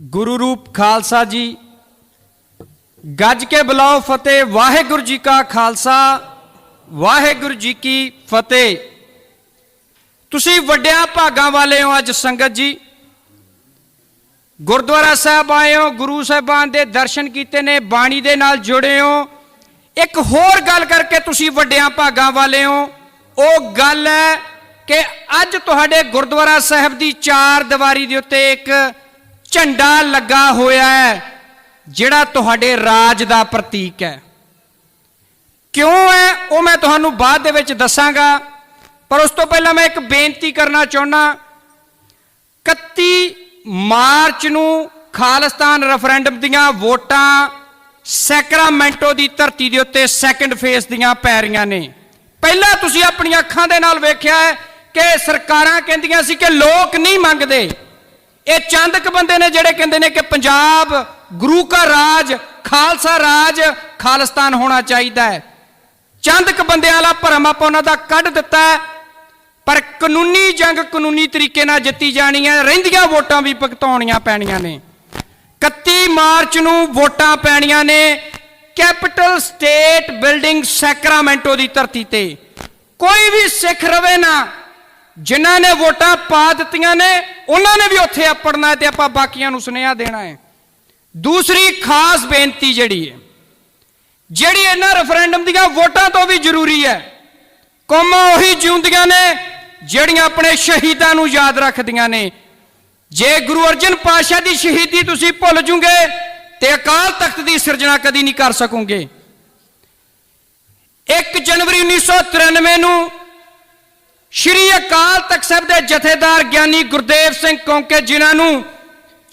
ਗੁਰੂ ਰੂਪ ਖਾਲਸਾ ਜੀ, ਗੱਜ ਕੇ ਬੁਲਾਓ ਫਤਿਹ, ਵਾਹਿਗੁਰੂ ਜੀ ਕਾ ਖਾਲਸਾ, ਵਾਹਿਗੁਰੂ ਜੀ ਕੀ ਫਤਿਹ। ਤੁਸੀਂ ਵੱਡਿਆਂ ਭਾਗਾਂ ਵਾਲੇ ਹੋ ਅੱਜ ਸੰਗਤ ਜੀ। ਗੁਰਦੁਆਰਾ ਸਾਹਿਬ ਆਏ ਹੋ, ਗੁਰੂ ਸਾਹਿਬਾਨ ਦੇ ਦਰਸ਼ਨ ਕੀਤੇ ਨੇ, ਬਾਣੀ ਦੇ ਨਾਲ ਜੁੜੇ ਹੋ। ਇੱਕ ਹੋਰ ਗੱਲ ਕਰਕੇ ਤੁਸੀਂ ਵੱਡਿਆਂ ਭਾਗਾਂ ਵਾਲੇ ਹੋ। ਉਹ ਗੱਲ ਹੈ ਕਿ ਅੱਜ ਤੁਹਾਡੇ ਗੁਰਦੁਆਰਾ ਸਾਹਿਬ ਦੀ ਚਾਰ ਦੀਵਾਰੀ ਦੇ ਉੱਤੇ ਇੱਕ ਝੰਡਾ ਲੱਗਾ ਹੋਇਆ ਹੈ, ਜਿਹੜਾ ਤੁਹਾਡੇ ਰਾਜ ਦਾ ਪ੍ਰਤੀਕ ਹੈ। ਕਿਉਂ ਹੈ, ਉਹ ਮੈਂ ਤੁਹਾਨੂੰ ਬਾਅਦ ਦੇ ਵਿੱਚ ਦੱਸਾਂਗਾ, ਪਰ ਉਸ ਤੋਂ ਪਹਿਲਾਂ ਮੈਂ ਇੱਕ ਬੇਨਤੀ ਕਰਨਾ ਚਾਹੁੰਦਾ। 31 ਮਾਰਚ ਨੂੰ ਖਾਲਿਸਤਾਨ ਰੈਫਰੈਂਡਮ ਦੀਆਂ ਵੋਟਾਂ ਸੈਕਰਾਮੈਂਟੋ ਦੀ ਧਰਤੀ ਦੇ ਉੱਤੇ ਸੈਕੰਡ ਫੇਸ ਦੀਆਂ ਪੈ ਰਹੀਆਂ ਨੇ। ਪਹਿਲਾਂ ਤੁਸੀਂ ਆਪਣੀਆਂ ਅੱਖਾਂ ਦੇ ਨਾਲ ਵੇਖਿਆ ਹੈ ਕਿ ਸਰਕਾਰਾਂ ਕਹਿੰਦੀਆਂ ਸੀ ਕਿ ਲੋਕ ਨਹੀਂ ਮੰਗਦੇ। ਇਹ ਚੰਦਕ ਬੰਦੇ ਨੇ ਜਿਹੜੇ ਕਹਿੰਦੇ ਨੇ ਕਿ ਪੰਜਾਬ ਗੁਰੂ ਕਾ ਰਾਜ, ਖਾਲਸਾ ਰਾਜ, ਖਾਲਿਸਤਾਨ ਹੋਣਾ ਚਾਹੀਦਾ ਹੈ। ਚੰਦਕ ਬੰਦਿਆਂ ਵਾਲਾ ਭਰਮ ਆਪਾਂ ਉਹਨਾਂ ਦਾ ਕੱਢ ਦਿੱਤਾ ਹੈ, ਪਰ ਕਾਨੂੰਨੀ ਜੰਗ ਕਾਨੂੰਨੀ ਤਰੀਕੇ ਨਾਲ ਜਿੱਤੀ ਜਾਣੀ ਹੈ। ਰਹਿੰਦੀਆਂ ਵੋਟਾਂ ਵੀ ਭੁਗਤਾਉਣੀਆਂ ਪੈਣੀਆਂ ਨੇ। 31 ਮਾਰਚ ਨੂੰ ਵੋਟਾਂ ਪੈਣੀਆਂ ਨੇ ਕੈਪੀਟਲ ਸਟੇਟ ਬਿਲਡਿੰਗ ਸੈਕਰਾਮੈਂਟੋ ਦੀ ਧਰਤੀ ਤੇ। ਕੋਈ ਵੀ ਸਿੱਖ ਰਵੇ ਨਾ ਜਿਨ੍ਹਾਂ ਨੇ ਵੋਟਾਂ ਪਾ ਦਿੱਤੀਆਂ ਨੇ, ਉਹਨਾਂ ਨੇ ਵੀ ਉੱਥੇ ਆਪੜਨਾ ਤੇ ਆਪਾਂ ਬਾਕੀਆਂ ਨੂੰ ਸੁਨੇਹਾ ਦੇਣਾ ਹੈ। ਦੂਸਰੀ ਖਾਸ ਬੇਨਤੀ ਜਿਹੜੀ ਹੈ, ਜਿਹੜੀ ਇਹਨਾਂ ਰੈਫਰੈਂਡਮ ਦੀਆਂ ਵੋਟਾਂ ਤੋਂ ਵੀ ਜ਼ਰੂਰੀ ਹੈ, ਕੌਮਾਂ ਉਹੀ ਜਿਉਂਦੀਆਂ ਨੇ, ਜਿਹੜੀਆਂ ਆਪਣੇ ਸ਼ਹੀਦਾਂ ਨੂੰ ਯਾਦ ਰੱਖਦੀਆਂ ਨੇ। ਜੇ ਗੁਰੂ ਅਰਜਨ ਪਾਤਸ਼ਾਹ ਦੀ ਸ਼ਹੀਦੀ ਤੁਸੀਂ ਭੁੱਲ ਜੂਗੇ, ਤੇ ਅਕਾਲ ਤਖਤ ਦੀ ਸਿਰਜਣਾ ਕਦੀ ਨਹੀਂ ਕਰ ਸਕੋਗੇ। 1 ਜਨਵਰੀ 1993 ਨੂੰ ਸ਼੍ਰੀ ਅਕਾਲ ਤਖਤ ਸਾਹਿਬ ਦੇ ਜਥੇਦਾਰ ਗਿਆਨੀ ਗੁਰਦੇਵ ਸਿੰਘ ਕੌਂਕੇ ਜਿਨ੍ਹਾਂ ਨੂੰ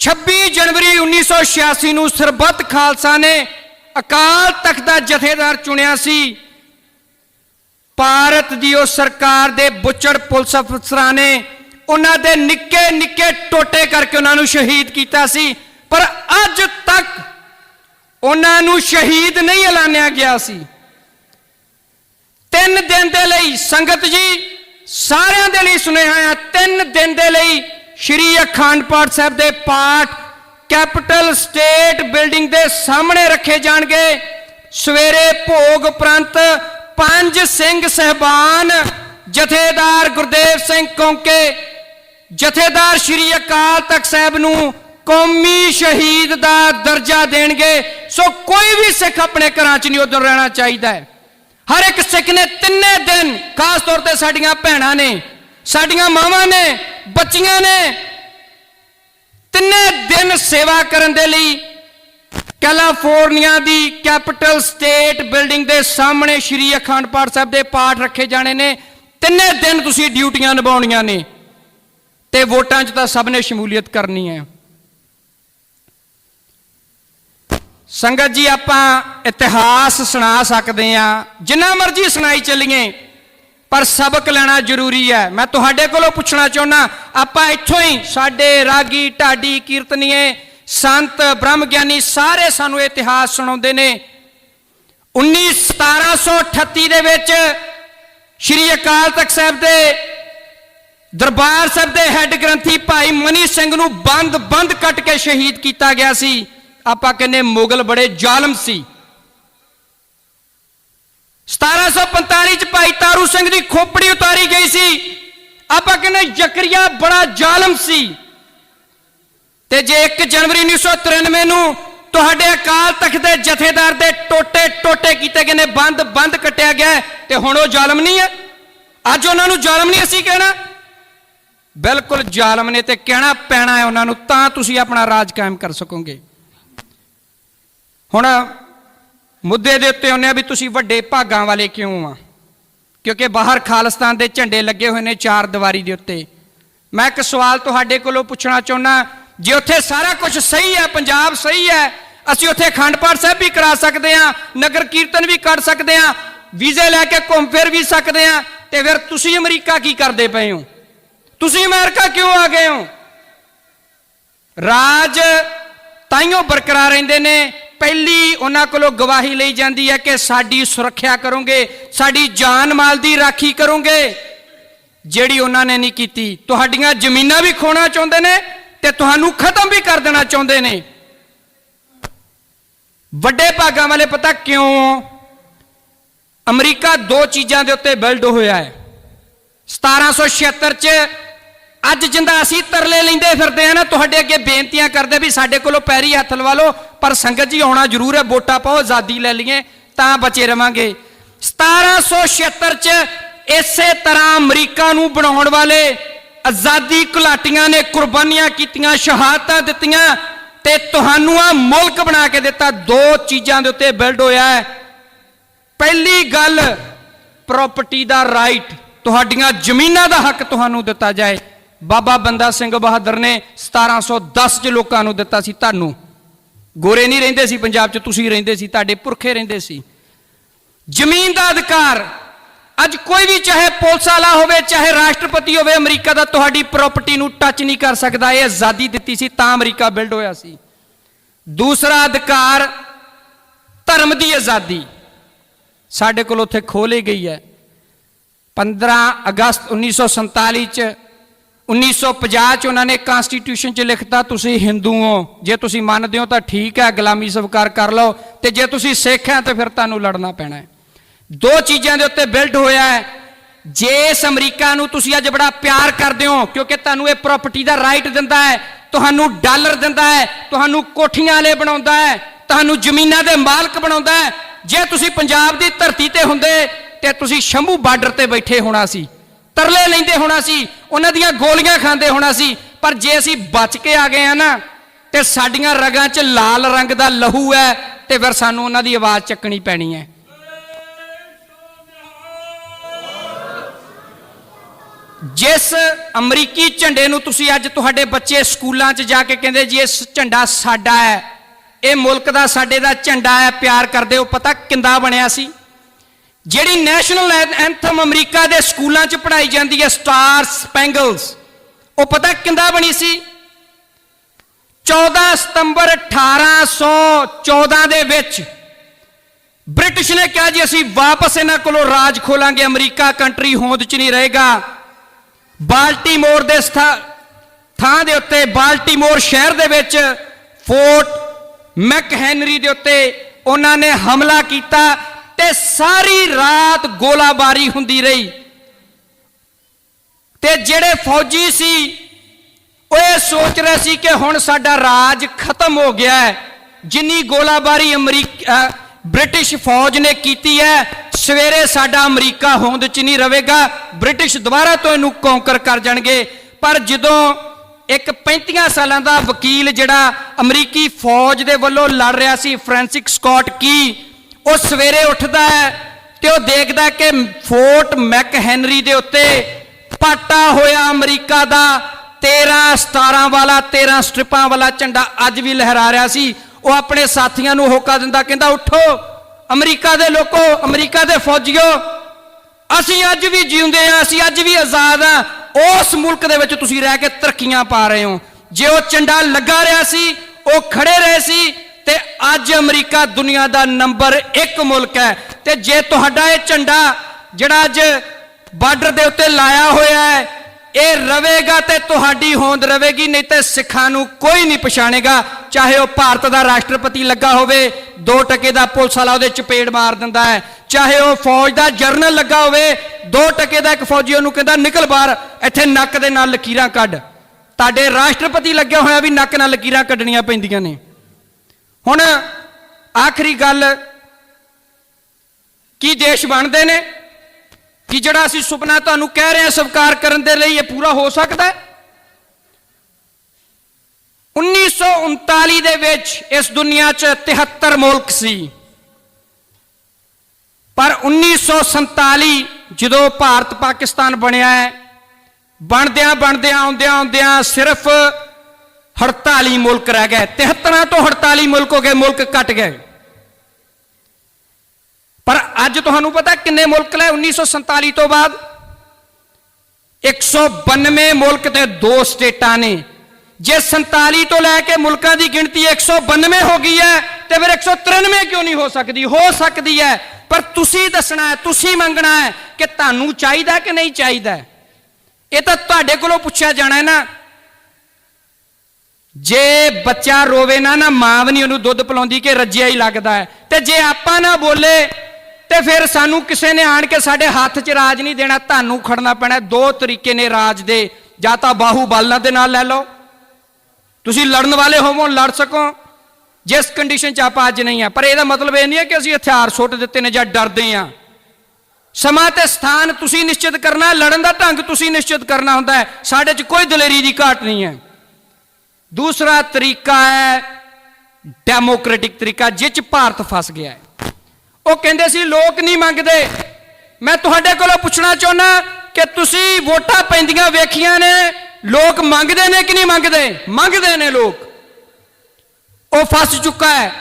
26 ਜਨਵਰੀ 1986 ਨੂੰ ਸਰਬੱਤ ਖਾਲਸਾ ਨੇ ਅਕਾਲ ਤਖਤ ਦਾ ਜਥੇਦਾਰ ਚੁਣਿਆ ਸੀ। ਭਾਰਤ ਦੀ ਉਹ ਸਰਕਾਰ ਦੇ ਬੁੱਚੜ ਪੁਲਿਸ ਅਫਸਰਾਂ ਨੇ ਉਹਨਾਂ ਦੇ ਨਿੱਕੇ ਨਿੱਕੇ ਟੋਟੇ ਕਰਕੇ ਉਹਨਾਂ ਨੂੰ ਸ਼ਹੀਦ ਕੀਤਾ ਸੀ। ਪਰ ਅੱਜ ਤੱਕ ਉਹਨਾਂ ਨੂੰ ਸ਼ਹੀਦ ਨਹੀਂ ਐਲਾਨਿਆ ਗਿਆ ਸੀ। ਤਿੰਨ ਦਿਨ ਦੇ ਲਈ ਸੰਗਤ ਜੀ ਸਾਰਿਆਂ ਦੇ ਲਈ ਸੁਨੇਹਾ ਆ ਤਿੰਨ ਦਿਨ ਦੇ ਲਈ ਸ਼੍ਰੀ ਅਖੰਡ ਪਾਠ ਸਾਹਿਬ ਦੇ ਪਾਠ ਕੈਪੀਟਲ ਸਟੇਟ ਬਿਲਡਿੰਗ ਦੇ ਸਾਹਮਣੇ ਰੱਖੇ ਜਾਣਗੇ। ਸਵੇਰੇ ਭੋਗ ਉਪਰੰਤ ਪੰਜ ਸਿੰਘ ਸਹਿਬਾਨ, ਜਥੇਦਾਰ ਗੁਰਦੇਵ ਸਿੰਘ ਕੌਂਕੇ, ਜਥੇਦਾਰ ਸ਼੍ਰੀ ਅਕਾਲ ਤਖਤ ਸਾਹਿਬ ਨੂੰ ਕੌਮੀ ਸ਼ਹੀਦ ਦਾ ਦਰਜਾ ਦੇਣਗੇ। ਸੋ ਕੋਈ ਵੀ ਸਿੱਖ ਆਪਣੇ ਘਰਾਂ 'ਚ ਨਹੀਂ, ਉਧਰ ਰਹਿਣਾ ਚਾਹੀਦਾ ਹੈ। ਹਰ ਇੱਕ ਸਿੱਖ ਨੇ ਤਿੰਨੇ ਦਿਨ ਖਾਸ ਤੌਰ ਤੇ ਸਾਡੀਆਂ ਭੈਣਾਂ ਨੇ, ਸਾਡੀਆਂ ਮਾਵਾਂ ਨੇ, ਬੱਚੀਆਂ ਨੇ, ਤਿੰਨੇ ਦਿਨ ਸੇਵਾ ਕਰਨ ਦੇ ਲਈ ਕੈਲੀਫੋਰਨੀਆ ਦੀ ਕੈਪੀਟਲ ਸਟੇਟ ਬਿਲਡਿੰਗ ਦੇ ਸਾਹਮਣੇ ਸ਼੍ਰੀ ਅਖੰਡ ਪਾਠ ਸਾਹਿਬ ਦੇ ਪਾਠ ਰੱਖੇ ਜਾਣੇ ਨੇ। ਤਿੰਨੇ ਦਿਨ ਤੁਸੀਂ ਡਿਊਟੀਆਂ ਨਿਭਾਉਣੀਆਂ ਨੇ ਤੇ ਵੋਟਾਂ 'ਚ ਤਾਂ ਸਭ ਨੇ ਸ਼ਮੂਲੀਅਤ ਕਰਨੀ ਹੈ। ਸੰਗਤ ਜੀ, ਆਪਾਂ ਇਤਿਹਾਸ ਸੁਣਾ ਸਕਦੇ ਆ ਜਿੰਨਾ ਮਰਜ਼ੀ ਸੁਣਾਈ ਚੱਲੀਏ, ਪਰ ਸਬਕ ਲੈਣਾ ਜ਼ਰੂਰੀ ਹੈ। ਮੈਂ ਤੁਹਾਡੇ ਕੋਲੋਂ ਪੁੱਛਣਾ ਚਾਹੁੰਦਾ, ਆਪਾਂ ਇੱਥੋਂ ਹੀ ਸਾਡੇ ਰਾਗੀ, ਢਾਡੀ, ਕੀਰਤਨੀਏ, ਸੰਤ ਬ੍ਰਹਮ ਗਿਆਨੀ ਸਾਰੇ ਸਾਨੂੰ ਇਤਿਹਾਸ ਸੁਣਾਉਂਦੇ ਨੇ। 19 1738 ਦੇ ਵਿੱਚ ਸ਼੍ਰੀ ਅਕਾਲ ਤਖਤ ਸਾਹਿਬ ਦੇ ਦਰਬਾਰ ਸਾਹਿਬ ਦੇ ਹੈੱਡ ਗ੍ਰੰਥੀ ਭਾਈ ਮਨੀ ਸਿੰਘ ਨੂੰ ਬੰਦ ਬੰਦ ਕੱਟ ਕੇ ਸ਼ਹੀਦ ਕੀਤਾ ਗਿਆ ਸੀ। ਆਪਾਂ ਕਹਿੰਦੇ ਮੁਗਲ ਬੜੇ ਜ਼ਾਲਮ ਸੀ। 1745 ਚ ਭਾਈ ਤਾਰੂ ਸਿੰਘ ਦੀ ਖੋਪੜੀ ਉਤਾਰੀ ਗਈ ਸੀ। ਆਪਾਂ ਕਹਿੰਦੇ ਜ਼ਕਰੀਆ ਬੜਾ ਜ਼ਾਲਮ ਸੀ। ਤੇ ਜੇ 1 ਜਨਵਰੀ 1993 ਨੂੰ ਤੁਹਾਡੇ ਅਕਾਲ ਤਖਤ ਦੇ ਜਥੇਦਾਰ ਦੇ ਟੋਟੇ ਟੋਟੇ ਕੀਤੇ ਗਏ ਨੇ, ਬੰਦ ਬੰਦ ਕੱਟਿਆ ਗਿਆ ਤੇ ਹੁਣ ਉਹ ਜ਼ਾਲਮ ਨਹੀਂ ਹੈ। ਅੱਜ ਉਹਨਾਂ ਨੂੰ ਜ਼ਾਲਮ ਨਹੀਂ ਅਸੀਂ ਕਹਿਣਾ। ਬਿਲਕੁਲ ਜ਼ਾਲਮ ਨੇ ਤੇ ਕਹਿਣਾ ਪੈਣਾ ਹੈ ਉਹਨਾਂ ਨੂੰ, ਤਾਂ ਤੁਸੀਂ ਆਪਣਾ ਰਾਜ ਕਾਇਮ ਕਰ ਸਕੋਗੇ। ਹੁਣ ਮੁੱਦੇ ਦੇ ਉੱਤੇ ਆਉਂਦੇ ਆ ਵੀ ਤੁਸੀਂ ਵੱਡੇ ਭਾਗਾਂ ਵਾਲੇ ਕਿਉਂ ਆ? ਕਿਉਂਕਿ ਬਾਹਰ ਖਾਲਿਸਤਾਨ ਦੇ ਝੰਡੇ ਲੱਗੇ ਹੋਏ ਨੇ ਚਾਰ ਦੀਵਾਰੀ ਦੇ ਉੱਤੇ। ਮੈਂ ਇੱਕ ਸਵਾਲ ਤੁਹਾਡੇ ਕੋਲੋਂ ਪੁੱਛਣਾ ਚਾਹੁੰਦਾ ਜੇ ਉੱਥੇ ਸਾਰਾ ਕੁਝ ਸਹੀ ਹੈ, ਪੰਜਾਬ ਸਹੀ ਹੈ, ਅਸੀਂ ਉੱਥੇ ਅਖੰਡ ਪਾਠ ਸਾਹਿਬ ਵੀ ਕਰਾ ਸਕਦੇ ਹਾਂ, ਨਗਰ ਕੀਰਤਨ ਵੀ ਕਰ ਸਕਦੇ ਹਾਂ, ਵੀਜ਼ੇ ਲੈ ਕੇ ਘੁੰਮ ਫਿਰ ਵੀ ਸਕਦੇ ਹਾਂ, ਤੇ ਫਿਰ ਤੁਸੀਂ ਅਮਰੀਕਾ ਕੀ ਕਰਦੇ ਪਏ ਹੋ? ਤੁਸੀਂ ਅਮਰੀਕਾ ਕਿਉਂ ਆ ਗਏ ਹੋ? ਰਾਜ ਤਾਈਓ ਬਰਕਰਾਰ ਰਹਿੰਦੇ ਨੇ ਪਹਿਲੀ ਉਹਨਾਂ ਕੋਲੋਂ ਗਵਾਹੀ ਲਈ ਜਾਂਦੀ ਹੈ ਕਿ ਸਾਡੀ ਸੁਰੱਖਿਆ ਕਰੋਗੇ, ਸਾਡੀ ਜਾਨ ਮਾਲ ਦੀ ਰਾਖੀ ਕਰੋਗੇ। ਜਿਹੜੀ ਉਹਨਾਂ ਨੇ ਨਹੀਂ ਕੀਤੀ, ਤੁਹਾਡੀਆਂ ਜ਼ਮੀਨਾਂ ਵੀ ਖੋਣਾ ਚਾਹੁੰਦੇ ਨੇ ਤੇ ਤੁਹਾਨੂੰ ਖਤਮ ਵੀ ਕਰ ਦੇਣਾ ਚਾਹੁੰਦੇ ਨੇ। ਵੱਡੇ ਭਾਗਾਂ ਵਾਲੇ ਪਤਾ ਕਿਉਂ ਅਮਰੀਕਾ ਦੋ ਚੀਜ਼ਾਂ ਦੇ ਉੱਤੇ ਬਿਲਡ ਹੋਇਆ ਹੈ। 1776 ਚ ਅੱਜ ਜਿੰਦਾ ਅਸੀਂ ਤਰਲੇ ਲੈਂਦੇ ਫਿਰਦੇ ਆ ਨਾ, ਤੁਹਾਡੇ ਅੱਗੇ ਬੇਨਤੀਆਂ ਕਰਦੇ ਵੀ ਸਾਡੇ ਕੋਲੋਂ ਪੈਰੀ ਹੱਥ ਲਵਾ ਲਓ, ਪਰ ਸੰਗਤ ਜੀ ਆਉਣਾ ਜ਼ਰੂਰ ਹੈ, ਵੋਟਾਂ ਪਾਓ, ਆਜ਼ਾਦੀ ਲੈ ਲਈਏ, ਤਾਂ ਬਚੇ ਰਵਾਂਗੇ। 1776 ਚ ਇਸੇ ਤਰ੍ਹਾਂ ਅਮਰੀਕਾ ਨੂੰ ਬਣਾਉਣ ਵਾਲੇ ਆਜ਼ਾਦੀ ਘੁਲਾਟੀਆਂ ਨੇ ਕੁਰਬਾਨੀਆਂ ਕੀਤੀਆਂ, ਸ਼ਹਾਦਤਾਂ ਦਿੱਤੀਆਂ, ਤੇ ਤੁਹਾਨੂੰ ਆ ਮੁਲਕ ਬਣਾ ਕੇ ਦਿੱਤਾ। ਦੋ ਚੀਜ਼ਾਂ ਦੇ ਉੱਤੇ ਬਿਲਡ ਹੋਇਆ ਹੈ। ਪਹਿਲੀ ਗੱਲ ਪ੍ਰਾਪਰਟੀ ਦਾ ਰਾਈਟ ਤੁਹਾਡੀਆਂ ਜ਼ਮੀਨਾਂ ਦਾ ਹੱਕ ਤੁਹਾਨੂੰ ਦਿੱਤਾ ਜਾਏ। ਬਾਬਾ ਬੰਦਾ ਸਿੰਘ ਬਹਾਦਰ ਨੇ 1710 ਚ ਲੋਕਾਂ ਨੂੰ ਦਿੱਤਾ ਸੀ ਤੁਹਾਨੂੰ ਗੋਰੇ ਨਹੀਂ ਰਹਿੰਦੇ ਸੀ ਪੰਜਾਬ 'ਚ, ਤੁਸੀਂ ਰਹਿੰਦੇ ਸੀ, ਤੁਹਾਡੇ ਪੁਰਖੇ ਰਹਿੰਦੇ ਸੀ। ਜ਼ਮੀਨ ਦਾ ਅਧਿਕਾਰ, ਅੱਜ ਕੋਈ ਵੀ ਚਾਹੇ ਪੁਲਿਸ ਵਾਲਾ ਹੋਵੇ, ਚਾਹੇ ਰਾਸ਼ਟਰਪਤੀ ਹੋਵੇ, ਅਮਰੀਕਾ ਦਾ ਤੁਹਾਡੀ ਪ੍ਰਾਪਰਟੀ ਨੂੰ ਟੱਚ ਨਹੀਂ ਕਰ ਸਕਦਾ, ਇਹ ਆਜ਼ਾਦੀ ਦਿੱਤੀ ਸੀ, ਤਾਂ ਅਮਰੀਕਾ ਬਿਲਡ ਹੋਇਆ ਸੀ। ਦੂਸਰਾ ਅਧਿਕਾਰ, ਧਰਮ ਦੀ ਆਜ਼ਾਦੀ। ਸਾਡੇ ਕੋਲ ਉੱਥੇ ਖੋਲੇ ਗਈ ਹੈ। 15 ਅਗਸਤ 1947 ਚ 1950 ਚ ਉਹਨਾਂ ਨੇ ਕਨਸਟੀਟਿਊਸ਼ਨ ਚ ਲਿਖਤਾ, ਤੁਸੀਂ ਹਿੰਦੂ ਹੋ। ਜੇ ਤੁਸੀਂ ਮੰਨਦੇ ਹੋ ਤਾਂ ਠੀਕ ਹੈ, ਗੁਲਾਮੀ ਸਵੀਕਾਰ ਕਰ ਲਓ। ਤੇ ਜੇ ਤੁਸੀਂ ਸਿੱਖ ਹੈ, ਤਾਂ ਫਿਰ ਤੁਹਾਨੂੰ ਲੜਨਾ ਪੈਣਾ ਹੈ। ਦੋ ਚੀਜ਼ਾਂ ਦੇ ਉੱਤੇ ਬਿਲਡ ਹੋਇਆ ਹੈ। ਜੇ ਇਸ ਅਮਰੀਕਾ ਨੂੰ ਤੁਸੀਂ ਅੱਜ ਬੜਾ ਪਿਆਰ ਕਰਦੇ ਹੋ, ਕਿਉਂਕਿ ਤੁਹਾਨੂੰ ਇਹ ਪ੍ਰਾਪਰਟੀ ਦਾ ਰਾਈਟ ਦਿੰਦਾ ਹੈ, ਤੁਹਾਨੂੰ ਡਾਲਰ ਦਿੰਦਾ ਹੈ, ਤੁਹਾਨੂੰ ਕੋਠੀਆਂ ਵਾਲੇ ਬਣਾਉਂਦਾ ਹੈ, ਤੁਹਾਨੂੰ ਜ਼ਮੀਨਾਂ ਦੇ ਮਾਲਕ ਬਣਾਉਂਦਾ ਹੈ, ਜੇ ਤੁਸੀਂ ਪੰਜਾਬ ਦੀ ਧਰਤੀ ਤੇ ਹੁੰਦੇ, ਤੇ ਤੁਸੀਂ ਸ਼ੰਭੂ ਬਾਰਡਰ ਤੇ ਬੈਠੇ ਹੋਣਾ ਸੀ। ਤਰਲੇ ਲੈਂਦੇ ਹੋਣਾ ਸੀ, ਉਹਨਾਂ ਦੀਆਂ ਗੋਲੀਆਂ ਖਾਂਦੇ ਹੋਣਾ ਸੀ, ਪਰ ਜੇ ਅਸੀਂ ਬਚ ਕੇ ਆ ਗਏ ਆ ਨਾ, ਤੇ ਸਾਡੀਆਂ ਰਗਾਂ 'ਚ ਲਾਲ ਰੰਗ ਦਾ ਲਹੂ ਹੈ, ਤੇ ਫਿਰ ਸਾਨੂੰ ਉਹਨਾਂ ਦੀ ਆਵਾਜ਼ ਚੱਕਣੀ ਪੈਣੀ ਹੈ। ਜਿਸ ਅਮਰੀਕੀ ਝੰਡੇ ਨੂੰ ਤੁਸੀਂ ਅੱਜ ਤੁਹਾਡੇ ਬੱਚੇ ਸਕੂਲਾਂ 'ਚ ਜਾ ਕੇ ਕਹਿੰਦੇ, ਜੀ ਇਹ ਝੰਡਾ ਸਾਡਾ ਹੈ, ਇਹ ਮੁਲਕ ਦਾ, ਸਾਡੇ ਦਾ ਝੰਡਾ ਹੈ, ਪਿਆਰ ਕਰਦੇ ਹੋ, ਪਤਾ ਕਿੰਦਾ ਬਣਿਆ ਸੀ? ਜਿਹੜੀ ਨੈਸ਼ਨਲ ਐਂਥਮ ਅਮਰੀਕਾ ਦੇ ਸਕੂਲਾਂ 'ਚ ਪੜ੍ਹਾਈ ਜਾਂਦੀ ਹੈ ਸਟਾਰ ਸਪੈਂਗਲਸ। ਉਹ ਪਤਾ ਕਿੰਦਾ ਬਣੀ ਸੀ? 14 ਸਤੰਬਰ 1814 ਦੇ ਵਿੱਚ ਬ੍ਰਿਟਿਸ਼ ਨੇ ਕਿਹਾ ਜੀ, ਅਸੀਂ ਵਾਪਸ ਇਹਨਾਂ ਕੋਲੋਂ ਰਾਜ ਖੋਲਾਂਗੇ, ਅਮਰੀਕਾ ਕੰਟਰੀ ਹੋਂਦ 'ਚ ਨਹੀਂ ਰਹੇਗਾ। ਬਾਲਟੀਮੋਰ ਦੇ ਸਥਾ- ਥਾਂ ਦੇ ਉੱਤੇ, ਬਾਲਟੀਮੋਰ ਸ਼ਹਿਰ ਦੇ ਵਿੱਚ ਫੋਰਟ ਮੈਕ ਹੈਨਰੀ ਦੇ ਉੱਤੇ ਉਹਨਾਂ ਨੇ ਹਮਲਾ ਕੀਤਾ। ਤੇ ਸਾਰੀ ਰਾਤ ਗੋਲਾਬਾਰੀ ਹੁੰਦੀ ਰਹੀ। ਤੇ ਜਿਹੜੇ ਫੌਜੀ ਸੀ, ਉਹ ਇਹ ਸੋਚ ਰਹੇ ਸੀ ਕਿ ਹੁਣ ਸਾਡਾ ਰਾਜ ਖਤਮ ਹੋ ਗਿਆ ਹੈ। ਜਿੰਨੀ ਗੋਲਾਬਾਰੀ ਅਮਰੀਕਾ ਬ੍ਰਿਟਿਸ਼ ਫੌਜ ਨੇ ਕੀਤੀ ਹੈ, ਸਵੇਰੇ ਸਾਡਾ ਅਮਰੀਕਾ ਹੋਂਦ ਚ ਨਹੀਂ ਰਹੇਗਾ, ਬ੍ਰਿਟਿਸ਼ ਦੁਬਾਰਾ ਤੋਂ ਇਹਨੂੰ ਕੌਂਕਰ ਕਰ ਜਾਣਗੇ। ਪਰ ਜਦੋਂ ਇੱਕ 35 ਸਾਲਾਂ ਦਾ ਵਕੀਲ ਜਿਹੜਾ ਅਮਰੀਕੀ ਫੌਜ ਦੇ ਵੱਲੋਂ ਲੜ ਰਿਹਾ ਸੀ, ਫ੍ਰੈਂਸਿਕ ਸਕਾਟ ਕੀ ਉਹ ਸਵੇਰੇ ਉੱਠਦਾ ਹੈ ਤੇ ਉਹ ਦੇਖਦਾ ਕਿ ਫੋਰਟ ਮੈਕ ਹੈਨਰੀ ਦੇ ਉੱਤੇ ਪਾਟਾ ਹੋਇਆ ਅਮਰੀਕਾ ਦਾ 13 17 ਵਾਲਾ 13 ਸਟ੍ਰਿਪਾਂ ਵਾਲਾ ਝੰਡਾ ਅੱਜ ਵੀ ਲਹਿਰਾ ਰਿਹਾ ਸੀ। ਉਹ ਆਪਣੇ ਸਾਥੀਆਂ ਨੂੰ ਹੋਕਾ ਦਿੰਦਾ, ਕਹਿੰਦਾ, ਉੱਠੋ, ਅਮਰੀਕਾ ਦੇ ਲੋਕੋ, ਅਮਰੀਕਾ ਦੇ ਫੌਜੀਓ, ਅਸੀਂ ਅੱਜ ਵੀ ਜਿਉਂਦੇ ਆ ਅਸੀਂ ਅੱਜ ਵੀ ਆਜ਼ਾਦ ਆ ਉਸ ਮੁਲਕ ਦੇ ਵਿੱਚ ਤੁਸੀਂ ਰਹਿ ਕੇ ਤਰੱਕੀਆਂ ਪਾ ਰਹੇ ਹੋ। ਜੇ ਉਹ ਝੰਡਾ ਲੱਗਾ ਰਿਹਾ ਸੀ, ਉਹ ਖੜੇ ਰਹੇ ਸੀ ਤੇ ਅੱਜ ਅਮਰੀਕਾ ਦੁਨੀਆ ਦਾ ਨੰਬਰ 1 ਮੁਲਕ ਹੈ। ਤੇ ਜੇ ਤੁਹਾਡਾ ਇਹ ਝੰਡਾ ਜਿਹੜਾ ਅੱਜ ਬਾਰਡਰ ਦੇ ਉੱਤੇ ਲਾਇਆ ਹੋਇਆ ਹੈ, ਇਹ ਰਵੇਗਾ ਤੇ ਤੁਹਾਡੀ ਹੋਂਦ ਰਵੇਗੀ, ਨਹੀਂ ਤੇ ਸਿੱਖਾਂ ਨੂੰ ਕੋਈ ਨਹੀਂ ਪਛਾਣੇਗਾ। ਚਾਹੇ ਉਹ ਭਾਰਤ ਦਾ ਰਾਸ਼ਟਰਪਤੀ ਲੱਗਾ ਹੋਵੇ 2 ਟਕੇ ਦਾ ਪੁਲਿਸ ਵਾਲਾ ਉਹਦੇ ਚਪੇੜ ਮਾਰ ਦਿੰਦਾ ਹੈ। ਚਾਹੇ ਉਹ ਫੌਜ ਦਾ ਜਰਨਲ ਲੱਗਾ ਹੋਵੇ 2 ਟਕੇ ਦਾ ਇੱਕ ਫੌਜੀ ਉਹਨੂੰ ਕਹਿੰਦਾ, ਨਿਕਲ ਬਾਹਰ, ਇੱਥੇ ਨੱਕ ਦੇ ਨਾਲ ਲਕੀਰਾਂ ਕੱਢ। ਤੁਹਾਡੇ ਰਾਸ਼ਟਰਪਤੀ ਲੱਗਿਆ ਹੋਇਆ ਵੀ ਨੱਕ ਨਾਲ ਲਕੀਰਾਂ ਕੱਢਣੀਆਂ ਪੈਂਦੀਆਂ ਨੇ। ਹੁਣ ਆਖਰੀ ਗੱਲ, ਕੀ ਦੇਸ਼ ਬਣਦੇ ਨੇ? ਕਿ ਜਿਹੜਾ ਅਸੀਂ ਸੁਪਨਾ ਤੁਹਾਨੂੰ ਕਹਿ ਰਹੇ ਹਾਂ ਸਵਕਾਰ ਕਰਨ ਦੇ ਲਈ ਇਹ ਪੂਰਾ ਹੋ ਸਕਦਾ ਹੈ? 1939 ਦੇ ਵਿੱਚ ਇਸ ਦੁਨੀਆ 'ਚ 73 ਮੁਲਕ ਸੀ। ਪਰ 1947 ਜਦੋਂ ਭਾਰਤ ਪਾਕਿਸਤਾਨ ਬਣਿਆ ਹੈ ਬਣਦਿਆਂ ਬਣਦਿਆਂ ਆਉਂਦਿਆਂ ਆਉਂਦਿਆਂ ਸਿਰਫ 48 ਮੁਲਕ ਰਹਿ ਗਏ 73 ਤੋਂ 48 ਮੁਲਕ ਹੋ ਗਏ, ਮੁਲਕ ਘਟ ਗਏ। ਪਰ ਅੱਜ ਤੁਹਾਨੂੰ ਪਤਾ ਕਿੰਨੇ ਮੁਲਕ ਲੈ 1947 ਤੋਂ ਬਾਅਦ 192 ਮੁਲਕ ਤੇ ਦੋ ਸਟੇਟਾਂ ਨੇ। ਜੇ 47 ਤੋਂ ਲੈ ਕੇ ਮੁਲਕਾਂ ਦੀ ਗਿਣਤੀ 192 ਹੋ ਗਈ ਹੈ, ਤੇ ਫਿਰ 193 ਕਿਉਂ ਨਹੀਂ ਹੋ ਸਕਦੀ? ਹੋ ਸਕਦੀ ਹੈ, ਪਰ ਤੁਸੀਂ ਦੱਸਣਾ ਹੈ, ਤੁਸੀਂ ਮੰਗਣਾ ਹੈ ਕਿ ਤੁਹਾਨੂੰ ਚਾਹੀਦਾ ਕਿ ਨਹੀਂ ਚਾਹੀਦਾ ਇਹ ਤਾਂ ਤੁਹਾਡੇ ਕੋਲੋਂ ਪੁੱਛਿਆ ਜਾਣਾ ਹੈ ਨਾ ਜੇ ਬੱਚਾ ਰੋਵੇ ਨਾ ਨਾ ਮਾਂ ਵੀ ਨਹੀਂ ਉਹਨੂੰ ਦੁੱਧ ਪਿਲਾਉਂਦੀ ਕਿ ਰੱਜਿਆ ਹੀ ਲੱਗਦਾ ਹੈ। ਤੇ ਜੇ ਆਪਾਂ ਨਾ ਬੋਲੇ, ਤੇ ਫਿਰ ਸਾਨੂੰ ਕਿਸੇ ਨੇ ਆਣ ਕੇ ਸਾਡੇ ਹੱਥ 'ਚ ਰਾਜ ਨਹੀਂ ਦੇਣਾ, ਤੁਹਾਨੂੰ ਖੜਨਾ ਪੈਣਾ ਦੋ ਤਰੀਕੇ ਨੇ ਰਾਜ ਦੇ। ਜਾਂ ਤਾਂ ਬਾਹੂ ਬਲਨਾ ਦੇ ਨਾਲ ਲੈ ਲਓ। ਤੁਸੀਂ ਲੜਨ ਵਾਲੇ ਹੋਵੋ, ਲੜ ਸਕੋ। ਜਿਸ ਕੰਡੀਸ਼ਨ 'ਚ ਆਪਾਂ ਅੱਜ ਨਹੀਂ ਆ। ਪਰ ਇਹਦਾ ਮਤਲਬ ਇਹ ਨਹੀਂ ਹੈ ਕਿ ਅਸੀਂ ਹਥਿਆਰ ਸੁੱਟ ਦਿੱਤੇ ਨੇ ਜਾਂ ਡਰਦੇ ਆ ਸਮਾਂ ਤੇ ਸਥਾਨ ਤੁਸੀਂ ਨਿਸ਼ਚਿਤ ਕਰਨਾ ਲੜਨ ਦਾ ਢੰਗ ਤੁਸੀਂ ਨਿਸ਼ਚਿਤ ਕਰਨਾ ਹੁੰਦਾ ਹੈ। ਸਾਡੇ 'ਚ ਕੋਈ ਦਲੇਰੀ ਦੀ ਘਾਟ ਨਹੀਂ ਹੈ। ਦੂਸਰਾ ਤਰੀਕਾ ਹੈ ਡੈਮੋਕ੍ਰੈਟਿਕ ਤਰੀਕਾ ਜਿਸ 'ਚ ਭਾਰਤ ਫਸ ਗਿਆ ਹੈ। ਉਹ ਕਹਿੰਦੇ ਸੀ, ਲੋਕ ਨਹੀਂ ਮੰਗਦੇ। ਮੈਂ ਤੁਹਾਡੇ ਕੋਲੋਂ ਪੁੱਛਣਾ ਚਾਹੁੰਦਾ ਕਿ ਤੁਸੀਂ ਵੋਟਾਂ ਪੈਂਦੀਆਂ ਵੇਖੀਆਂ ਨੇ, ਲੋਕ ਮੰਗਦੇ ਨੇ ਕਿ ਨਹੀਂ ਮੰਗਦੇ? ਮੰਗਦੇ ਨੇ ਲੋਕ। ਉਹ ਫਸ ਚੁੱਕਾ ਹੈ।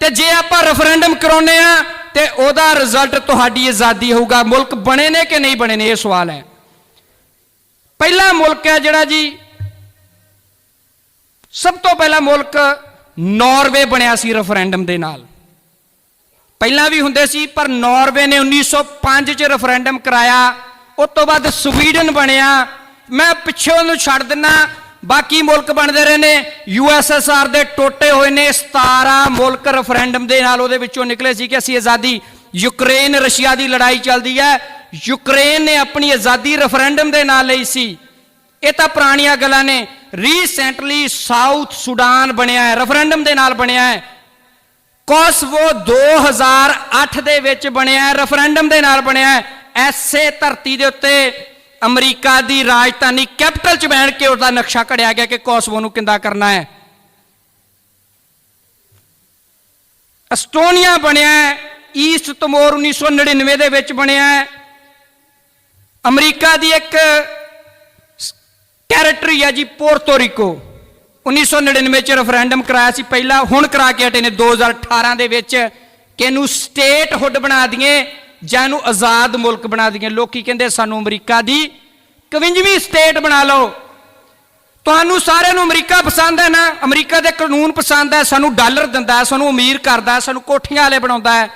ਤੇ ਜੇ ਆਪਾਂ ਰੈਫਰੈਂਡਮ ਕਰਾਉਨੇ ਆ ਤੇ ਉਹਦਾ ਰਿਜ਼ਲਟ ਤੁਹਾਡੀ ਆਜ਼ਾਦੀ ਹੋਊਗਾ। ਮੁਲਕ ਬਣੇ ਨੇ ਕਿ ਨਹੀਂ ਬਣੇ ਨੇ, ਇਹ ਸਵਾਲ ਹੈ। ਪਹਿਲਾ ਮੁਲਕ ਹੈ ਜਿਹੜਾ ਜੀ ਸਭ ਤੋਂ ਪਹਿਲਾ ਮੁਲਕ ਨਾਰਵੇ ਬਣਿਆ ਸੀ ਰੈਫਰੈਂਡਮ ਦੇ ਨਾਲ। ਪਹਿਲਾਂ ਵੀ ਹੁੰਦੇ ਸੀ, ਪਰ ਨਾਰਵੇ ਨੇ 1905 ਚ ਰੈਫਰੈਂਡਮ ਕਰਾਇਆ। ਉਸ ਤੋਂ ਬਾਅਦ ਸਵੀਡਨ ਬਣਿਆ। ਮੈਂ ਪਿੱਛੋਂ ਨੂੰ ਛੱਡ ਦਿੰਨਾ। ਬਾਕੀ ਮੁਲਕ ਬਣਦੇ ਰਹੇ ਨੇ। ਯੂਐਸਐਸਆਰ ਦੇ ਟੋਟੇ ਹੋਏ ਨੇ। 17 ਮੁਲਕ ਰੈਫਰੈਂਡਮ ਦੇ ਨਾਲ ਉਹਦੇ ਵਿੱਚੋਂ ਨਿਕਲੇ ਸੀ ਕਿ ਅਸੀਂ ਆਜ਼ਾਦੀ, ਯੂਕਰੇਨ, ਰਸ਼ੀਆ ਦੀ ਲੜਾਈ ਚੱਲਦੀ ਹੈ। ਯੂਕਰੇਨ ਨੇ ਆਪਣੀ ਆਜ਼ਾਦੀ ਰੈਫਰੈਂਡਮ ਦੇ ਨਾਲ ਲਈ ਸੀ। ਇਹ ਤਾਂ ਪੁਰਾਣੀਆਂ ਗੱਲਾਂ ਨੇ। ਰੀਸੈਂਟਲੀ ਸਾਊਥ ਸੁਡਾਨ ਬਣਿਆ ਹੈ ਰੈਫਰੈਂਡਮ ਦੇ ਨਾਲ ਬਣਿਆ ਹੈ। ਕੋਸਵੋ 2008 ਦੇ ਵਿੱਚ ਬਣਿਆ ਰੈਫਰੈਂਡਮ ਦੇ ਨਾਲ ਬਣਿਆ ਹੈ। ਐਸੇ ਧਰਤੀ ਦੇ ਉੱਤੇ ਅਮਰੀਕਾ ਦੀ ਰਾਜਧਾਨੀ ਕੈਪੀਟਲ ਚ ਬੈਠ ਕੇ ਉਹਦਾ ਨਕਸ਼ਾ ਘੜਿਆ ਗਿਆ ਕਿ ਕੋਸਵੋ ਨੂੰ ਕਿੰਦਾ ਕਰਨਾ ਹੈ। ਅਸਟੋਨੀਆ ਬਣਿਆ ਹੈ ਈਸਟ ਤਮੋਰ 1999 ਦੇ ਵਿੱਚ ਬਣਿਆ ਹੈ। ਅਮਰੀਕਾ ਦੀ ਇੱਕ ਟੈਰੀਟਰੀ ਹੈ ਜੀ ਪੋਰਟੋ ਰੀਕੋ 1999 ਚ ਰੈਫਰੈਂਡਮ ਕਰਾਇਆ ਸੀ। ਪਹਿਲਾਂ ਹੁਣ ਕਰਾ ਕੇ ਹਟੇ ਨੇ। 2018 ਦੇ ਵਿੱਚ ਕਿ ਇਹਨੂੰ ਸਟੇਟਹੁੱਡ ਬਣਾ ਦਈਏ ਜਾਂ ਇਹਨੂੰ ਆਜ਼ਾਦ ਮੁਲਕ ਬਣਾ ਦਈਏ। ਲੋਕੀ ਕਹਿੰਦੇ ਸਾਨੂੰ ਅਮਰੀਕਾ ਦੀ 51ਵੀਂ ਸਟੇਟ ਬਣਾ ਲਓ। ਤੁਹਾਨੂੰ ਸਾਰਿਆਂ ਨੂੰ ਅਮਰੀਕਾ ਪਸੰਦ ਹੈ ਨਾ? ਅਮਰੀਕਾ ਦੇ ਕਾਨੂੰਨ ਪਸੰਦ ਹੈ, ਸਾਨੂੰ ਡਾਲਰ ਦਿੰਦਾ ਸਾਨੂੰ ਅਮੀਰ ਕਰਦਾ ਸਾਨੂੰ ਕੋਠੀਆਂ ਵਾਲੇ ਬਣਾਉਂਦਾ ਹੈ।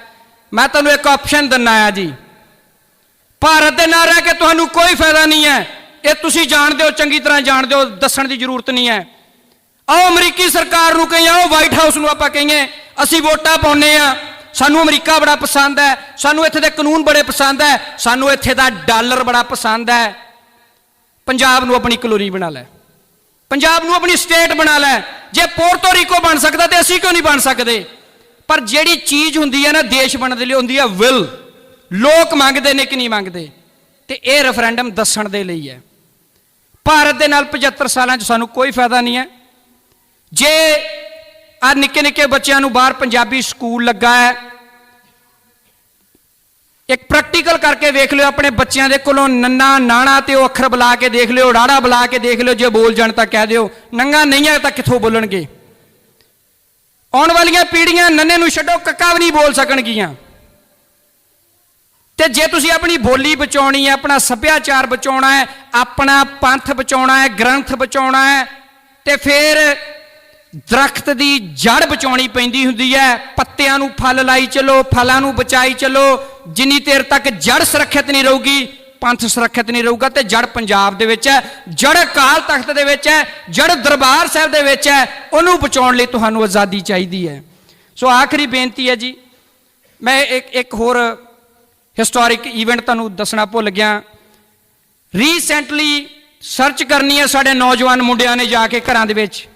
ਮੈਂ ਤੁਹਾਨੂੰ ਇੱਕ ਆਪਸ਼ਨ ਦਿੰਨਾ ਆ ਜੀ। ਭਾਰਤ ਦੇ ਨਾਲ ਰਹਿ ਕੇ ਤੁਹਾਨੂੰ ਕੋਈ ਫਾਇਦਾ ਨਹੀਂ ਹੈ। ਇਹ ਤੁਸੀਂ ਜਾਣਦੇ ਹੋ, ਚੰਗੀ ਤਰ੍ਹਾਂ ਜਾਣਦੇ ਹੋ, ਦੱਸਣ ਦੀ ਜ਼ਰੂਰਤ ਨਹੀਂ ਹੈ। ਆਓ ਅਮਰੀਕੀ ਸਰਕਾਰ ਨੂੰ ਕਹੀਏ, ਆਓ ਵਾਈਟ ਹਾਊਸ ਨੂੰ ਆਪਾਂ ਕਹੀਏ, ਅਸੀਂ ਵੋਟਾਂ ਪਾਉਨੇ ਆ ਸਾਨੂੰ ਅਮਰੀਕਾ ਬੜਾ ਪਸੰਦ ਹੈ, ਸਾਨੂੰ ਇੱਥੇ ਦੇ ਕਾਨੂੰਨ ਬੜੇ ਪਸੰਦ ਹੈ, ਸਾਨੂੰ ਇੱਥੇ ਦਾ ਡਾਲਰ ਬੜਾ ਪਸੰਦ ਹੈ। ਪੰਜਾਬ ਨੂੰ ਆਪਣੀ ਕਲੋਨੀ ਬਣਾ ਲੈ। ਪੰਜਾਬ ਨੂੰ ਆਪਣੀ ਸਟੇਟ ਬਣਾ ਲੈ। ਜੇ ਪੋਰਟੋ ਰੀਕੋ ਬਣ ਸਕਦਾ ਤੇ ਅਸੀਂ ਕਿਉਂ ਨਹੀਂ ਬਣ ਸਕਦੇ? ਪਰ ਜਿਹੜੀ ਚੀਜ਼ ਹੁੰਦੀ ਹੈ ਨਾ, ਦੇਸ਼ ਬਣਨ ਦੇ ਲਈ ਹੁੰਦੀ ਹੈ ਵਿਲ ਲੋਕ ਮੰਗਦੇ ਨੇ ਕਿ ਨਹੀਂ ਮੰਗਦੇ? ਤੇ ਇਹ ਰੈਫਰੈਂਡਮ ਦੱਸਣ ਦੇ ਲਈ ਹੈ। ਭਾਰਤ ਦੇ ਨਾਲ 75 ਸਾਲਾਂ 'ਚ ਸਾਨੂੰ ਕੋਈ ਫਾਇਦਾ ਨਹੀਂ ਹੈ। ਜੇ ਆ ਨਿੱਕੇ ਨਿੱਕੇ ਬੱਚਿਆਂ ਨੂੰ ਬਾਹਰ ਪੰਜਾਬੀ ਸਕੂਲ ਲੱਗਾ ਹੈ, ਇੱਕ ਪ੍ਰੈਕਟੀਕਲ ਕਰਕੇ ਵੇਖ ਲਿਓ ਆਪਣੇ ਬੱਚਿਆਂ ਦੇ ਕੋਲੋਂ ਨੰਨਾ ਨਾਣਾ ਤੇ ਉਹ ਅੱਖਰ ਬੁਲਾ ਕੇ ਦੇਖ ਲਿਓ ਰਾੜਾ ਬੁਲਾ ਕੇ ਦੇਖ ਲਿਓ, ਜੇ ਬੋਲ ਜਾਣ ਤਾਂ ਕਹਿ ਦਿਓ, ਨੰਗਾ ਨਹੀਂ ਹੈ ਤਾਂ ਕਿੱਥੋਂ ਬੋਲਣਗੇ? ਆਉਣ ਵਾਲੀਆਂ ਪੀੜ੍ਹੀਆਂ ਨੰਨੇ ਨੂੰ ਛੱਡੋ, ਕੱਕਾ ਵੀ ਨਹੀਂ ਬੋਲ ਸਕਣਗੀਆਂ। ਤੇ ਜੇ ਤੁਸੀਂ ਆਪਣੀ ਬੋਲੀ ਬਚਾਉਣੀ ਹੈ, ਆਪਣਾ ਸੱਭਿਆਚਾਰ ਬਚਾਉਣਾ ਹੈ, ਆਪਣਾ ਪੰਥ ਬਚਾਉਣਾ ਹੈ, ਗ੍ਰੰਥ ਬਚਾਉਣਾ ਹੈ, ਤੇ ਫਿਰ ਦਰਖਤ ਦੀ ਜੜ ਬਚਾਉਣੀ ਪੈਂਦੀ ਹੁੰਦੀ ਹੈ, ਪੱਤਿਆਂ ਨੂੰ ਫਲ ਲਾਈ ਚੱਲੋ, ਫਲਾਂ ਨੂੰ ਬਚਾਈ ਚੱਲੋ, ਜਿੰਨੀ ਦੇਰ ਤੱਕ ਜੜ ਸੁਰੱਖਿਅਤ ਨਹੀਂ ਰਹੂਗੀ, ਪੰਥ ਸੁਰੱਖਿਅਤ ਨਹੀਂ ਰਹੂਗਾ, ਤੇ ਜੜ ਪੰਜਾਬ ਦੇ ਵਿੱਚ ਹੈ ਜੜ ਅਕਾਲ ਤਖਤ ਦੇ ਵਿੱਚ ਹੈ ਜੜ ਦਰਬਾਰ ਸਾਹਿਬ ਦੇ ਵਿੱਚ ਹੈ, ਉਹਨੂੰ ਬਚਾਉਣ ਲਈ ਤੁਹਾਨੂੰ ਆਜ਼ਾਦੀ ਚਾਹੀਦੀ ਹੈ। ਸੋ ਆਖਰੀ ਬੇਨਤੀ ਹੈ ਜੀ, ਮੈਂ ਇੱਕ ਇੱਕ ਹੋਰ ਹਿਸਟੋਰਿਕ ਇਵੈਂਟ ਤੁਹਾਨੂੰ ਦੱਸਣਾ ਭੁੱਲ ਗਿਆ। ਰੀਸੈਂਟਲੀ ਸਰਚ ਕਰਨੀ ਹੈ ਸਾਡੇ ਨੌਜਵਾਨ ਮੁੰਡਿਆਂ ਨੇ ਜਾ ਕੇ ਘਰਾਂ ਦੇ ਵਿੱਚ।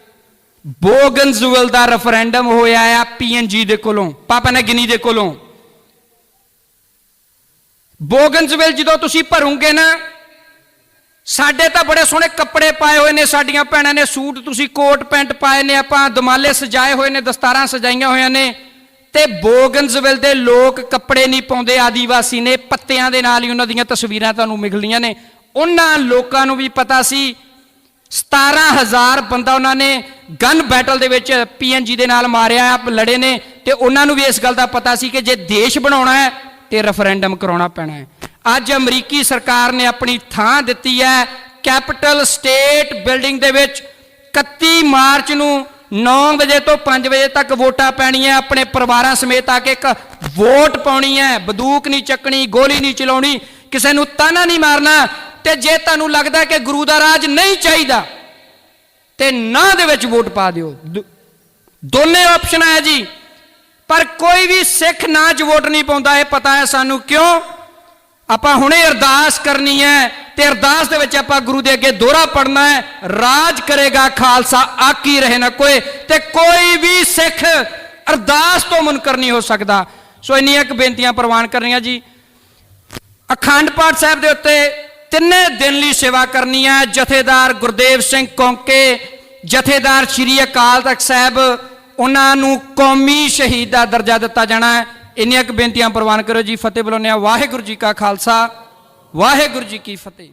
ਬੋਗਨਜ਼ੁਵਲ ਦਾ ਰੈਫਰੈਂਡਮ ਹੋਇਆ ਆ ਪੀਐਨਜੀ ਦੇ ਕੋਲੋਂ, ਪਾਪਾ ਨੇ ਗਿਨੀ ਦੇ ਕੋਲੋਂ। ਬੋਗਨਜ਼ਵਿਲ ਜਦੋਂ ਤੁਸੀਂ ਭਰੋਗੇ ਨਾ, ਸਾਡੇ ਤਾਂ ਬੜੇ ਸੋਹਣੇ ਕੱਪੜੇ ਪਾਏ ਹੋਏ ਨੇ, ਸਾਡੀਆਂ ਭੈਣਾਂ ਨੇ ਸੂਟ ਤੁਸੀਂ ਕੋਟ, ਪੈਂਟ ਪਾਏ ਨੇ, ਆਪਾਂ ਦਮਾਲੇ ਸਜਾਏ ਹੋਏ ਨੇ, ਦਸਤਾਰਾਂ ਸਜਾਈਆਂ ਹੋਈਆਂ ਨੇ। ਤੇ ਬੋਗਨਜ਼ਵਿਲ ਦੇ ਲੋਕ ਕੱਪੜੇ ਨਹੀਂ ਪਾਉਂਦੇ, ਆਦੀਵਾਸੀ ਨੇ ਪੱਤਿਆਂ ਦੇ ਨਾਲ ਹੀ ਉਹਨਾਂ ਦੀਆਂ ਤਸਵੀਰਾਂ ਤੁਹਾਨੂੰ ਮਿਲਣੀਆਂ ਨੇ। ਉਹਨਾਂ ਲੋਕਾਂ ਨੂੰ ਵੀ ਪਤਾ ਸੀ 17000 ਬੰਦਾ ਉਹਨਾਂ ਨੇ ਗਨ ਬੈਟਲ ਦੇ ਵਿੱਚ ਪੀਐਨਜੀ ਦੇ ਨਾਲ ਮਾਰਿਆ, ਆਪ ਲੜੇ ਨੇ ਤੇ ਉਹਨਾਂ ਨੂੰ ਵੀ ਇਸ ਗੱਲ ਦਾ ਪਤਾ ਸੀ ਕਿ ਜੇ ਦੇਸ਼ ਬਣਾਉਣਾ ਹੈ ਤੇ ਰੈਫਰੈਂਡਮ ਕਰਾਉਣਾ ਪੈਣਾ ਹੈ। ਅੱਜ ਅਮਰੀਕੀ ਸਰਕਾਰ ਨੇ ਆਪਣੀ ਥਾਂ ਦਿੱਤੀ ਹੈ, ਕੈਪੀਟਲ ਸਟੇਟ ਬਿਲਡਿੰਗ ਦੇ ਵਿੱਚ 31 ਮਾਰਚ ਨੂੰ 9 ਵਜੇ ਤੋਂ 5 ਵਜੇ ਤੱਕ ਵੋਟਾਂ ਪੈਣੀਆਂ, ਆਪਣੇ ਪਰਿਵਾਰਾਂ ਸਮੇਤ ਆ ਕੇ ਇੱਕ ਵੋਟ ਪਾਉਣੀ ਹੈ। ਬੰਦੂਕ ਨਹੀਂ ਚੱਕਣੀ, ਗੋਲੀ ਨਹੀਂ ਚਲਾਉਣੀ, ਕਿਸੇ ਨੂੰ ਤਾਨਾ ਨਹੀਂ ਮਾਰਨਾ ਤੇ ਜੇ ਤੁਹਾਨੂੰ ਲੱਗਦਾ ਕਿ ਗੁਰੂ ਦਾ ਰਾਜ ਨਹੀਂ ਚਾਹੀਦਾ ਤੇ ਨਾ ਦੇ ਵਿੱਚ ਵੋਟ ਪਾ ਦਿਓ। ਦੋਨੇ ਆਪਸ਼ਨ ਹੈ ਜੀ। ਪਰ ਕੋਈ ਵੀ ਸਿੱਖ ਨਾ ਚ ਵੋਟ ਨਹੀਂ ਪਾਉਂਦਾ, ਇਹ ਪਤਾ ਹੈ ਸਾਨੂੰ ਕਿਉਂ? ਆਪਾਂ ਹੁਣੇ ਅਰਦਾਸ ਕਰਨੀ ਹੈ ਤੇ ਅਰਦਾਸ ਦੇ ਵਿੱਚ ਆਪਾਂ ਗੁਰੂ ਦੇ ਅੱਗੇ ਦੋਹਰਾ ਪੜਨਾ ਹੈ। ਰਾਜ ਕਰੇਗਾ ਖਾਲਸਾ, ਆਕੀ ਰਹੇ ਨਾ ਕੋਈ ਤੇ ਕੋਈ ਵੀ ਸਿੱਖ ਅਰਦਾਸ ਤੋਂ ਮੁਨਕਰ ਨਹੀਂ ਹੋ ਸਕਦਾ। ਸੋ ਇੰਨੀਆਂ ਕੁ ਬੇਨਤੀਆਂ ਪ੍ਰਵਾਨ ਕਰਨੀਆਂ ਜੀ। ਅਖੰਡ ਪਾਠ ਸਾਹਿਬ ਦੇ ਉੱਤੇ ਤਿੰਨੇ ਦਿਨ ਲਈ ਸੇਵਾ ਕਰਨੀ ਹੈ। ਜਥੇਦਾਰ ਗੁਰਦੇਵ ਸਿੰਘ ਕੌਂਕੇ, ਜਥੇਦਾਰ ਸ੍ਰੀ ਅਕਾਲ ਤਖਤ ਸਾਹਿਬ, ਉਹਨਾਂ ਨੂੰ ਕੌਮੀ ਸ਼ਹੀਦ ਦਾ ਦਰਜਾ ਦਿੱਤਾ ਜਾਣਾ ਹੈ। ਇੰਨੀਆਂ ਕੁ ਬੇਨਤੀਆਂ ਪ੍ਰਵਾਨ ਕਰੋ ਜੀ, ਫਤਿਹ ਬੁਲਾਉਂਦੇ ਹਾਂ। ਵਾਹਿਗੁਰੂ ਜੀ ਕਾ ਖਾਲਸਾ, ਵਾਹਿਗੁਰੂ ਜੀ ਕੀ ਫਤਿਹ।